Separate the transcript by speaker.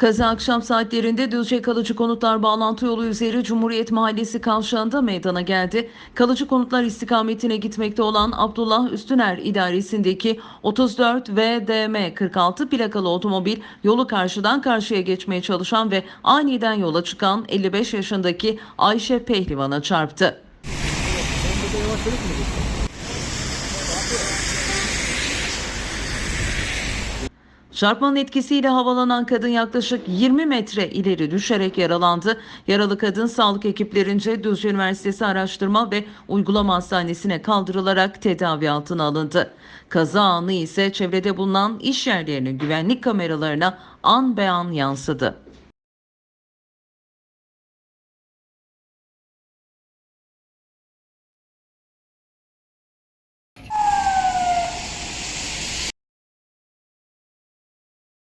Speaker 1: Kaza akşam saatlerinde Düzce Kalıcı Konutlar bağlantı yolu üzeri Cumhuriyet Mahallesi kavşağında meydana geldi. Kalıcı Konutlar istikametine gitmekte olan Abdullah Üstüner idaresindeki 34 VDM 46 plakalı otomobil yolu karşıdan karşıya geçmeye çalışan ve aniden yola çıkan 55 yaşındaki Ayşe Pehlivan'a çarptı. Çarpmanın etkisiyle havalanan kadın yaklaşık 20 metre ileri düşerek yaralandı. Yaralı kadın sağlık ekiplerince Düzce Üniversitesi Araştırma ve Uygulama Hastanesi'ne kaldırılarak tedavi altına alındı. Kaza anı ise çevrede bulunan iş yerlerinin güvenlik kameralarına an be an yansıdı.